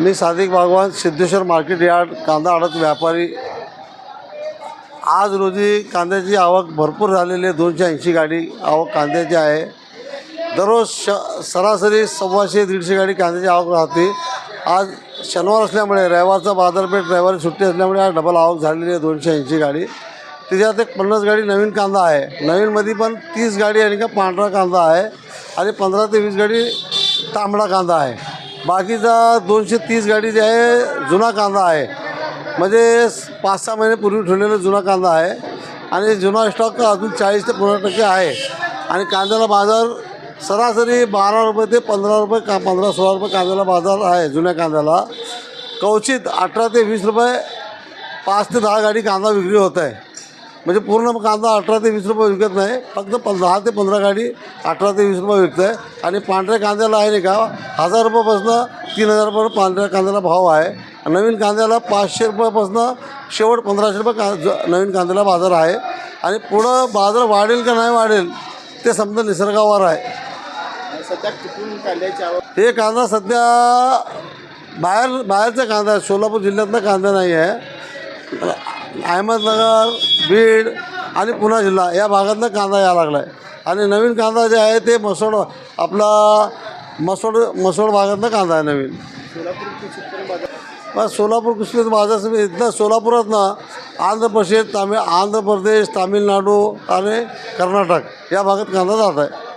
मी सादिक भागवान Siddheshwar market yard कांदा आडत व्यापारी. आज रोजी कांद्याची आवक भरपूर झालेली आहे दोनशे ऐंशी गाडी आवक कांद्याची आहे. दररोज श सरासरी सव्वाशे दीडशे गाडी कांद्याची आवक राहते. आज शनिवार असल्यामुळे रविवारचा बाजारपेठ रविवारी सुट्टी असल्यामुळे आज डबल आवक झालेली आहे दोनशे ऐंशी गाडी. त्याच्यात एक पन्नास गाडी नवीन कांदा आहे. नवीनमध्ये पण तीस गाडी आणि का पांढरा कांदा आहे. आणि पंधरा ते वीस गाडी तांबडा कांदा आहे. बाकीचा दोनशे तीस गाडी जी आहे जुना कांदा आहे. म्हणजे पाच सहा महिने पूर्वी ठेवलेला जुना कांदा आहे. आणि जुना स्टॉक अजून चाळीस ते पंधरा टक्के आहे. आणि कांद्याला बाजार सरासरी बारा रुपये ते पंधरा रुपये का पंधरा सोळा रुपये कांद्याला बाजार आहे जुन्या कांद्याला. कवचित अठरा ते वीस रुपये पाच ते दहा गाडी कांदा विक्री होत आहे. म्हणजे पूर्ण कांदा अठरा ते वीस रुपये विकत नाही फक्त प दहा ते पंधरा गाडी अठरा ते वीस रुपये विकत आहे आणि पांढऱ्या कांद्याला आहे नाही का हजार रुपयापासून तीन हजार रुपये पांढऱ्या कांद्याला भाव आहे. नवीन कांद्याला पाचशे रुपयापासून शेवट पंधराशे रुपये का ज- नवीन कांद्याला बाजार आहे. आणि पुढं बाजार वाढेल का नाही वाढेल ते समजा निसर्गावर आहे. सध्या कुठून कांद्याची आवक हे कांदा सध्या बाहेर बाहेरचा कांदा आहे. सोलापूर जिल्ह्यातला कांदा नाही आहे. अहमदनगर बीड आणि पुणे जिल्हा या भागातनं कांदा यायला लागला आहे आणि नवीन कांदा जे आहे ते मसोड आपला मसोड मसोड भागातनं कांदा आहे नवीन. सोलापूर बाजार सोलापूर कृषी बाजार समिती इथनं सोलापुरात ना आंध्र प्रदेश तामिळ आंध्र प्रदेश तामिळनाडू आणि कर्नाटक या भागात कांदा जात आहे.